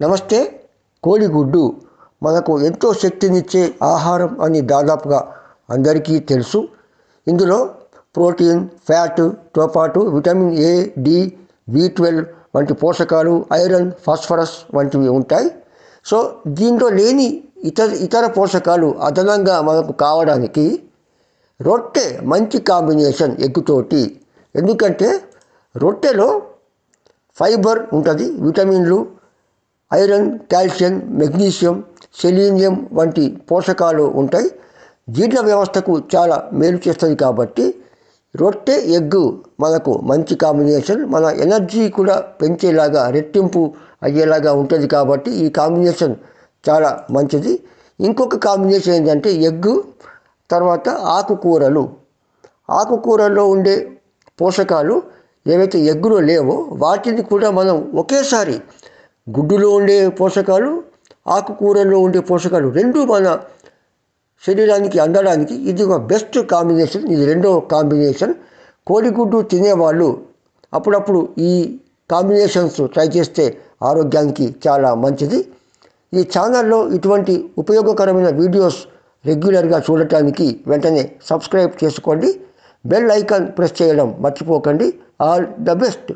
నమస్తే కోడిగుడ్డు. మనకు ఎంతో శక్తినిచ్చే ఆహారం అని దాదాపుగా అందరికీ తెలుసు. ఇందులో ప్రోటీన్ ఫ్యాట్తో పాటు vitamin A D B twelve వంటి పోషకాలు ఐరన్ ఫాస్ఫరస్ వంటివి ఉంటాయి. సో దీంట్లో లేని ఇతర ఇతర పోషకాలు అదనంగా మనకు కావడానికి రొట్టె మంచి కాంబినేషన్ ఎగ్గుతోటి. ఎందుకంటే రొట్టెలో ఫైబర్ ఉంటుంది విటమిన్లు ఐరన్ కాల్షియం మెగ్నీషియం సెలీనియం వంటి పోషకాలు ఉంటాయి. జీర్ణ వ్యవస్థకు చాలా మేలు చేస్తుంది కాబట్టి రొట్టె ఎగ్గు మనకు మంచి కాంబినేషన్ మన ఎనర్జీ కూడా పెంచేలాగా రెట్టింపు అయ్యేలాగా ఉంటుంది కాబట్టి ఈ కాంబినేషన్ చాలా మంచిది. ఇంకొక కాంబినేషన్ ఏంటంటే ఎగ్గు తర్వాత ఆకుకూరలు. ఆకుకూరల్లో ఉండే పోషకాలు ఏవైతే ఎగ్గులో లేవో వాటిని కూడా మనం ఒకేసారి గుడ్డులో ఉండే పోషకాలు ఆకుకూరల్లో ఉండే పోషకాలు రెండు మన శరీరానికి అందడానికి ఇది ఒక బెస్ట్ కాంబినేషన్ ఇది రెండో కాంబినేషన్ కోడిగుడ్డు తినేవాళ్ళు అప్పుడప్పుడు ఈ కాంబినేషన్స్ ట్రై చేస్తే ఆరోగ్యానికి చాలా మంచిది. ఈ ఛానల్లో ఇటువంటి ఉపయోగకరమైన వీడియోస్ రెగ్యులర్గా చూడటానికి వెంటనే సబ్స్క్రైబ్ చేసుకోండి. బెల్ ఐకాన్ ప్రెస్ చేయడం మర్చిపోకండి. All the best